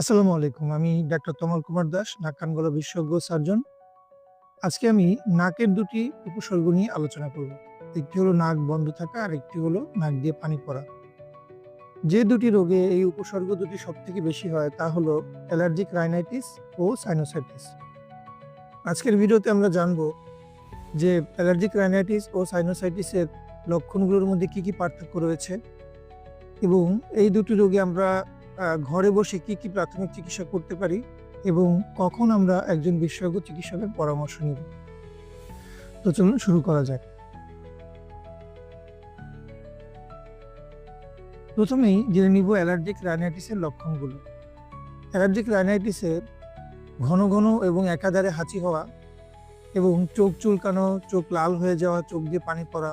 আসসালামু আলাইকুম। আমি ডাক্তার তমাল কুমার দাস, নাক কান গলা বিশেষজ্ঞ সার্জন। আজকে আমি নাকের দুটি উপসর্গ নিয়ে আলোচনা করব। একটি হলো নাক বন্ধ থাকা, আর একটি হলো নাক দিয়ে পানি পড়া। যে দুটি রোগে এই উপসর্গ দুটি সবথেকে বেশি হয় তা হলো অ্যালার্জিক রাইনাইটিস ও সাইনোসাইটিস। আজকের ভিডিওতে আমরা জানব যে অ্যালার্জিক রাইনাইটিস ও সাইনোসাইটিসের লক্ষণগুলোর মধ্যে কি, কি পার্থক্য রয়েছে এবং এই দুটি রোগে আমরা ঘরে বসে কি, কি প্রাথমিক চিকিৎসা করতে পারি এবং কখন আমরা একজন বিশেষজ্ঞ চিকিৎসকের পরামর্শ নিব। তো চলুন শুরু করা যাক। প্রথমেই জেনে নিব অ্যালার্জিক রাইনাইটিসের লক্ষণগুলো। অ্যালার্জিক রাইনাইটিসের ঘন, ঘন এবং একাধারে হাঁচি হওয়া এবং চোখ চুলকানো, চোখ লাল হয়ে যাওয়া, চোখ দিয়ে পানি পড়া,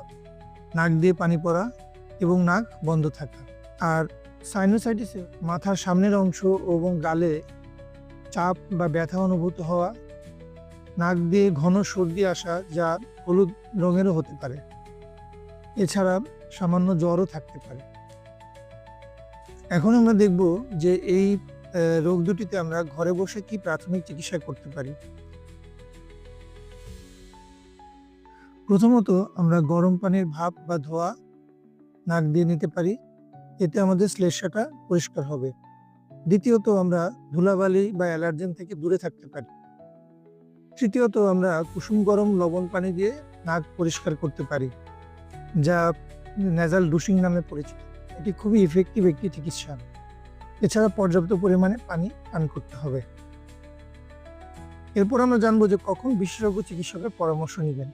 নাক দিয়ে পানি পড়া এবং নাক বন্ধ থাকা। আর সাইনোসাইটিসে মাথার সামনের অংশ এবং গালে চাপ বা ব্যথা অনুভূত হওয়া, নাক দিয়ে ঘন সর্দি আসা যা হলুদ রঙেরও হতে পারে। এছাড়া সামান্য জ্বরও থাকতে পারে। এখন আমরা দেখব যে এই রোগ দুটিতে আমরা ঘরে বসে কি প্রাথমিক চিকিৎসা করতে পারি। প্রথমত আমরা গরম পানির ভাপ বা ধোয়া নাক দিয়ে নিতে পারি। এতে আমাদের শ্লেষ্মাটা পরিষ্কার হবে। দ্বিতীয়ত আমরা ধুলাবালি বা অ্যালার্জেন থেকে দূরে থাকতে পারি। তৃতীয়ত আমরা কুসুম গরম লবণ পানি দিয়ে নাক পরিষ্কার করতে পারি। যা নেজাল ডুশিং নামে পরিচিত। এটি খুবই ইফেক্টিভ একটি চিকিৎসা। এছাড়া পর্যাপ্ত পরিমাণে পানি পান করতে হবে। এরপর আমরা জানব যে কখন বিশেষজ্ঞ চিকিৎসকের পরামর্শ নিবেন।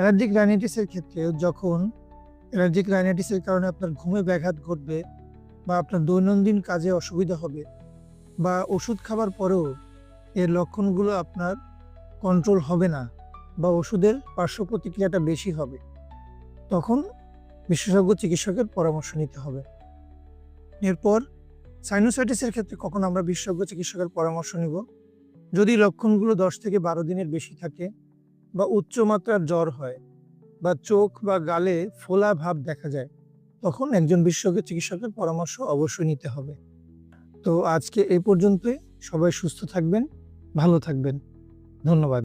অ্যালার্জিক রাইনাইটিসের ক্ষেত্রে যখন অ্যালার্জিক রাইনাইটিসের কারণে আপনার ঘুমে ব্যাঘাত ঘটবে বা আপনার দৈনন্দিন কাজে অসুবিধা হবে বা ওষুধ খাবার পরেও এর লক্ষণগুলো আপনার কন্ট্রোল হবে না বা ওষুধের পার্শ্ব প্রতিক্রিয়াটা বেশি হবে, তখন বিশেষজ্ঞ চিকিৎসকের পরামর্শ নিতে হবে। এরপর সাইনোসাইটিসের ক্ষেত্রে কখন আমরা বিশেষজ্ঞ চিকিৎসকের পরামর্শ নিব? যদি লক্ষণগুলো ১০ থেকে ১২ দিনের বেশি থাকে বা উচ্চ মাত্রার জ্বর হয় বা চোখ বা গালে ফোলা ভাব দেখা যায়, তখন একজন বিশেষজ্ঞ চিকিৎসকের পরামর্শ অবশ্যই নিতে হবে। তো আজকে এ পর্যন্তই। সবাই সুস্থ থাকবেন, ভালো থাকবেন। ধন্যবাদ।